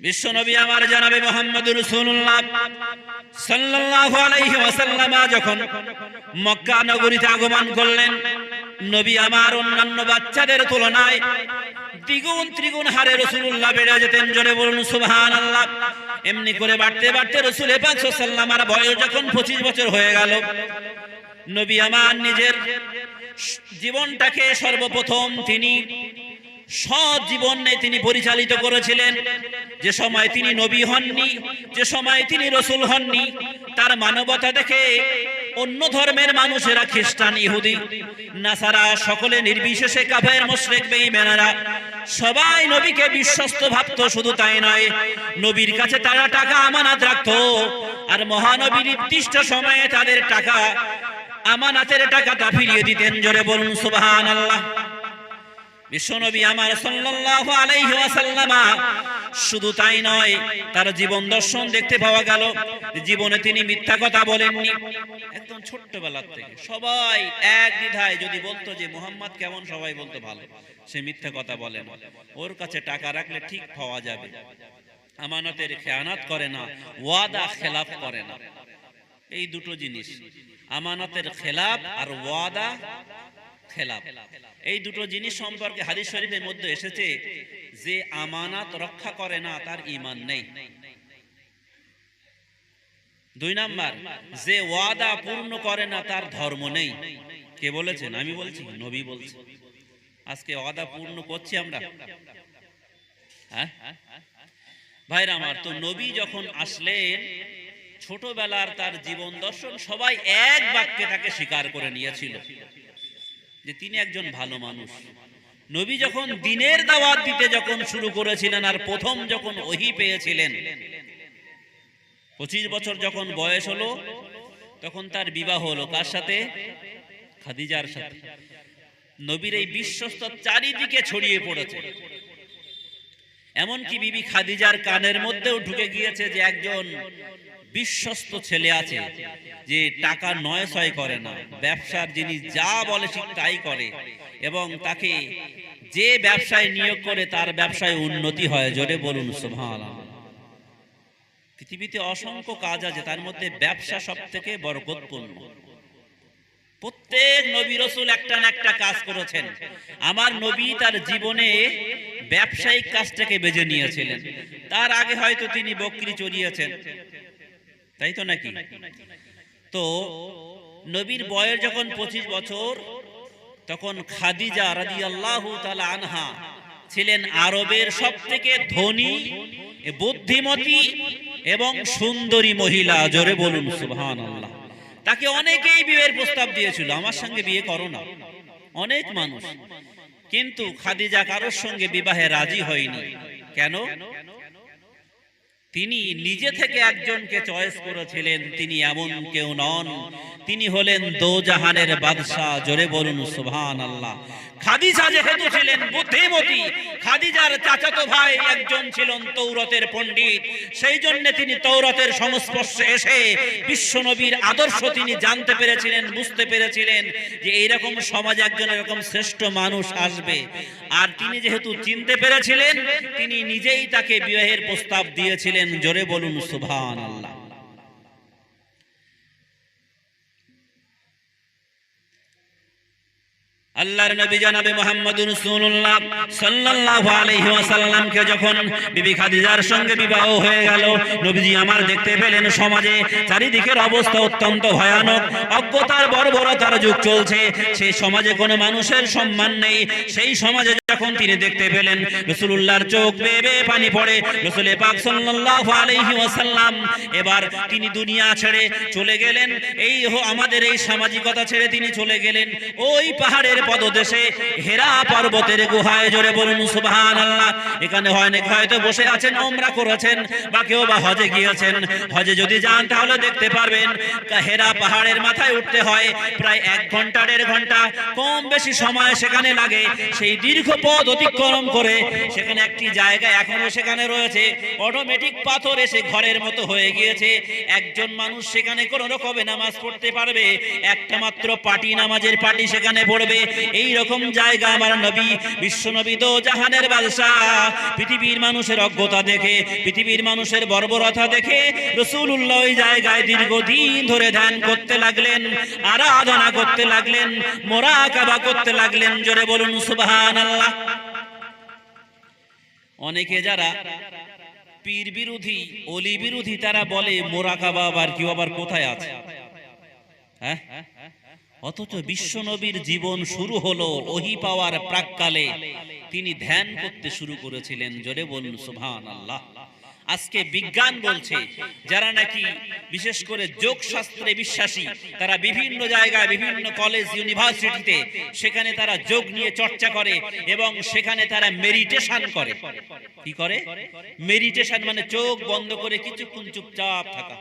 বিশ্বনবী আমার জানাবে মোহাম্মদ রসুল্লাহ সাল্লাল্লাহু আলাইহি ওয়াসাল্লাম যখন মক্কা নগরীতে আগমন করলেন, নবী আমার অন্যান্য বাচ্চাদের তুলনায় দ্বিগুণ ত্রিগুণ হারে রসুল্লাহ বেড়ে যেতেন, জোরে বলুন সুবহান আল্লাহ এমনি করে বাড়তে বাড়তে রসুল পাক সাল্লাম আর বয়স যখন পঁচিশ বছর হয়ে গেল, নবী আমার নিজের জীবনটাকে সর্বপ্রথম তিনি সৎ জীবনে তিনি পরিচালিত করেছিলেন। যে সময় তিনি নবী হননি, যে সময় তিনি রসুল হননি, তার মানবতা দেখে অন্য ধর্মের মানুষেরা খ্রিস্টান, ইহুদি, নাসারা, সকলে নির্বিশেষে কাফের, মুশরিক, বেঈমানেরা সবাই নবীকে বিশ্বস্ত ভাবতো, শুধু তাই নয়, নবীর কাছে তারা টাকা আমানত রাখত আর মহানবী নির্দিষ্ট সময়ে তাদের টাকা, আমানাতের টাকাটা ফিরিয়ে দিতেন। জোরে বলুন, সুবহানাল্লাহ। বিশ্বনবী আমার সাল্লাল্লাহু আলাইহি ওয়াসাল্লামা, শুধু তাই নয়, তার জীবন দর্শন দেখতে পাওয়া গেল জীবনে তিনি মিথ্যা কথা বলেননি। একদম ছোট্টবেলার থেকে। সবাই এক দ্বিধায় যদি বলতো যে মোহাম্মদ কেমন, সবাই বলতো ভালো। সে মিথ্যা কথা বলে না। ওর কাছে টাকা রাখলে ঠিক পাওয়া যাবে। আমানতের খেয়ানাত করে না, ওয়াদা খেলাফ করে না। এই দুটো জিনিস। আমানতের খেলাফ আর ওয়াদা এই দুটো জিনিস সম্পর্কে হাদিস শরীফের মধ্যে এসেছে যে আমানাত রক্ষা করে না, তার ঈমান নেই। দুই নাম্বার, যে ওয়াদা পূর্ণ করে না, তার ধর্ম নেই। কে বলেছেন? আমি বলছি, নবী বলছি আজকে ওয়াদা পূর্ণ করছি আমরা। হ্যাঁ? ভাইরা আমার, তো নবী যখন আসলেন, ছোটবেলার তার জীবন দর্শন সবাই এক বাক্যে তাকে স্বীকার করে নিয়েছিল। যে তিনি একজন ভালো মানুষ। নবী যখন দিনের দাওয়াত দিতে যখন শুরু করেছিলেন আর প্রথম যখন ওহি পেয়েছিলেন, পঁচিশ বছর যখন বয়স হলো, তখন তার বিবাহ হলো। কার সাথে? খাদিজার সাথে। নবীর এই বিশ্বস্ত চারিদিকে ছড়িয়ে পড়েছে। এমনকি বিবি খাদিজার কানের মধ্যেও ঢুকে গিয়েছে যে একজন বিশ্বস্ত ছেলে আছে যে টাকা নয় ছয় করে না, ব্যবসার যিনি যা বলে ঠিক তাই করে এবং তাকে যে ব্যবসায় নিয়োগ করে তার ব্যবসায় উন্নতি হয়। জোরে বলুন সুবহান পৃথিবীতে অসংখ্য কাজ আছে, তার মধ্যে ব্যবসা সব থেকে বরকতপূর্ণ প্রত্যেক নবী রসুল একটা না একটা কাজ করেছেন। আমার নবী তার জীবনে ব্যবসায়িক কাজটাকে বেজে নিয়েছিলেন। তার আগে হয়তো তিনি বকরি চড়িয়েছেন। তাই তো নাকি? তো নবীর বয়স যখন পঁচিশ বছর, তখন খাদিজা রাজি আল্লাহ আনহা ছিলেন আরবের সব থেকে ধনী, বুদ্ধিমতী এবং সুন্দরী মহিলা। জোরে বলুন সুবহান আল্লাহ তাকে অনেকেই বিয়ের প্রস্তাব দিয়েছিল, আমার সঙ্গে বিয়ে করো না। অনেক মানুষ। কিন্তু খাদিজা কারোর সঙ্গে বিবাহে রাজি হয়নি। কেন? তিনি নিজে থেকে একজনকে চয়েস করেছিলেন, তিনি এমন কেউ নন। তিনি হলেন দোজাহানের বাদশাহ, জোরে বলুন সুবহান আল্লাহ খাদিজা যেহেতু ছিলেন বুদ্ধিমতী, খাদিজার চাচাতো ভাই একজন ছিলেন তৌরতের পণ্ডিত, সেই জন্য তিনি তৌরতের সংস্পর্শে এসে বিশ্বনবীর আদর্শ তিনি জানতে পেরেছিলেন, বুঝতে পেরেছিলেন যে এইরকম সমাজে একজন এরকম শ্রেষ্ঠ মানুষ আসবে। আর তিনি যেহেতু চিনতে পেরেছিলেন, তিনি নিজেই তাকে বিবাহের প্রস্তাব দিয়েছিলেন। জোরে বলুন সুবহান আল্লাহ আল্লাহর নবী জানাবে মুহাম্মদ রাসূলুল্লাহ সাল্লাল্লাহু আলাইহি ওয়াসাল্লামকে যখন বিবি খাদিজার সঙ্গে বিবাহ হয়ে গেল, নবীজি আমার দেখতে পেলেন সমাজে চারিদিকের অবস্থা অত্যন্ত ভয়ানক, অজ্ঞতার বর্বরতার যুগ চলছে সেই সমাজে কোনো মানুষের সম্মান নেই, সেই সমাজে যখন তিনি দেখতে পেলেন, রাসূলুল্লাহর চোখ বেয়ে পানি পড়ে, রাসূল পাক সাল্লাল্লাহু আলাইহি ওয়াসাল্লাম। এবার তিনি দুনিয়া ছেড়ে চলে গেলেন। এই হো, আমাদের এই সামাজিকতা ছেড়ে তিনি চলে গেলেন। ওই পাহাড়ের পদদেশে হেরা পর্বতের গুহায় জোরে বলুন সুবহান আল্লাহ এখানে অনেক হয়তো বসে আছেন ওমরা করেছেন, বা কেউ বা হজে গিয়েছেন। হজে যদি যান, তাহলে দেখতে পারবেন হেরা পাহাড়ের মাথায় উঠতে হয়, প্রায় এক ঘণ্টা, দেড় ঘণ্টা। কম বেশি সময় সেখানে লাগে। সেই দীর্ঘ পথ অতিক্রম করে সেখানে একটি জায়গা এখনও সেখানে রয়েছে। অটোমেটিক পাথর এসে ঘরের মতো হয়ে গিয়েছে। একজন মানুষ সেখানে কোন রকমে নামাজ পড়তে পারবে। একটা মাত্র পাটি নামাজের পাটি সেখানে পড়বে। এই রকম জায়গা আমার নবী, বিশ্ব নবী দো জাহানের বাদশাহ। পৃথিবীর মানুষের অজ্ঞতা দেখে, পৃথিবীর মানুষের বর্বরতা দেখে রসুল্লাহ ওই জায়গায় দীর্ঘদিন ধরে ধ্যান করতে লাগলেন, আরাধনা করতে লাগলেন, মোরাকাবা করতে লাগলেন। জোরে বলুন সুবহান আল্লাহ অনেকে যারা পীর বিরোধী অলি বিরোধী তারা বলে মোরাকাবা আর কেউ আবার কোথায় আছে? হ্যাঁ? অথচ বিশ্ব নবীর জীবন শুরু হলো ওহি পাওয়ার প্রাককালে। তিনি ধ্যান করতে শুরু করেছিলেন। জোরে বলুন সুবহান আল্লাহ আজকে বিজ্ঞান বলছে, যারা নাকি বিশেষ করে যোগ শাস্ত্রে বিশ্বাসী, তারা বিভিন্ন জায়গায়, বিভিন্ন কলেজ ইউনিভার্সিটিতে সেখানে তারা যোগ নিয়ে চর্চা করে এবং সেখানে তারা মেডিটেশন করে। কি করে? মেডিটেশন মানে চোখ বন্ধ করে কিছুক্ষণ চুপচাপ থাকা।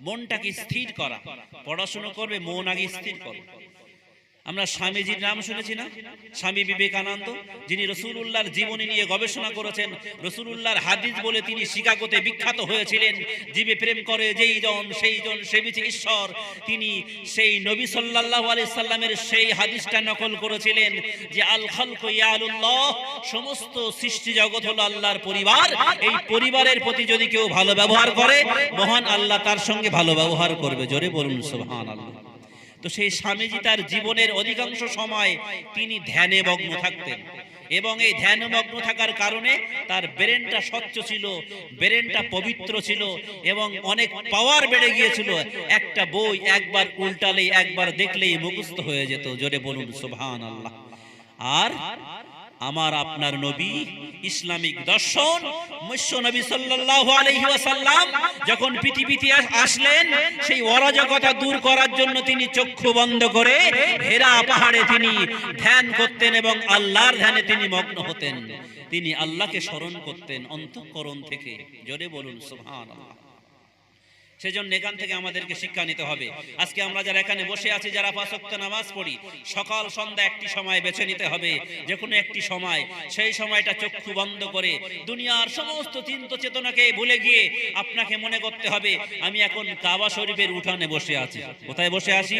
মনটাকে স্থির করা। পড়াশোনা করবে, মন আগে স্থির করো আমরা স্বামীজির নাম শুনেছি না? স্বামী বিবেকানন্দ, যিনি রসুলুল্লাহর জীবনী নিয়ে গবেষণা করেছেন, রসুলুল্লাহর হাদিস বলে তিনি শিকাগোতে বিখ্যাত হয়েছিলেন। জীবে প্রেম করে যেই জন, সেই জন সেবিছে ঈশ্বর। তিনি সেই নবী সাল্লাল্লাহু আলাইহি সাল্লামের সেই হাদিসটা নকল করেছিলেন যে, আল খালকু ইয়ালুল্লাহ, সমস্ত সৃষ্টি জগৎ হলো আল্লাহর পরিবার। এই পরিবারের প্রতি যদি কেউ ভালো ব্যবহার করে, মহান আল্লাহ তার সঙ্গে ভালো ব্যবহার করবে। জোরে বলুন, সুবহানাল্লাহ। তো সেই স্বামীজি তার জীবনের অধিকাংশ সময় তিনি ধ্যানে মগ্ন থাকতেন। এবং এই ধ্যানমগ্ন থাকার কারণে তার ব্রেনটা স্বচ্ছ ছিল, ব্রেনটা পবিত্র ছিল এবং অনেক পাওয়ার বেড়ে গিয়েছিল। একটা বই একবার উল্টালেই, একবার দেখলেই মুখস্থ হয়ে যেত। জোরে বলুন সুবহান আল্লাহ আর আমার আপনার নবী ইসলামিক দর্শন আলাইহি যখন পৃথিবীতে আসলেন, সেই অরাজকতা দূর করার জন্য তিনি চক্ষু বন্ধ করে হেরা পাহাড়ে তিনি ধ্যান করতেন এবং আল্লাহর ধ্যানে তিনি মগ্ন হতেন। তিনি আল্লাহকে স্মরণ করতেন অন্তঃকরণ থেকে। জোরে বলুন, সুবহানাল্লাহ। সেজন্য এখান থেকে আমাদেরকে শিক্ষা নিতে হবে। আজকে আমরা যারা এখানে বসে আছি, যারা পাঁচ ওয়াক্ত নামাজ পড়ি, সকাল, সন্ধ্যা একটি সময় বেছে নিতে হবে। যে কোনো একটি সময়। সেই সময়টা চক্ষু বন্ধ করে দুনিয়ার সমস্ত চিন্ত চেতনাকে ভুলে গিয়ে আপনাকে মনে করতে হবে, আমি এখন কাবা শরীফের উঠানে বসে আছি। কোথায় বসে আছি?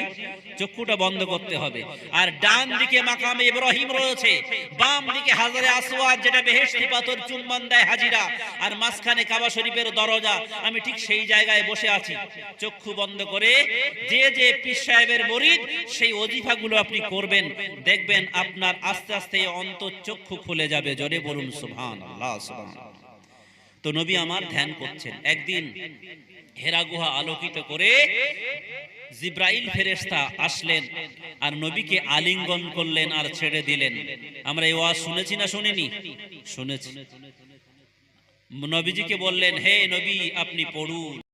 চক্ষুটা বন্ধ করতে হবে। আর ডান দিকে মাকামে ইব্রাহিম রয়েছে। বাম দিকে হাজারে আসওয়াদ, যেটা বেহেশতি পাথর চুম্বন দেয় হাজিরা। আর মাঝখানে কাবা শরীফের দরজা, আমি ঠিক সেই জায়গায় বসে আছি। চক্ষু বন্ধ করে যে যে পীর সাহেবের মরিদ, সেই অজিফাগুলো আপনি করবেন। দেখবেন আপনার আস্তে আস্তে অন্তর চক্ষু খুলে যাবে। জোরে বলুন সুবহান আল্লাহ তো নবী আমার ধ্যান করছেন। একদিন হেরা গুহা আলোকিত করে জিব্রাইল ফেরেশতা আসলেন আর নবীকে আলিঙ্গন করলেন আর ছেড়ে দিলেন। আমরা এই ওয়াজ শুনেছি না শুনিনি? শুনেছি। নবীজিকে বললেন, হে নবী, আপনি পড়ুন।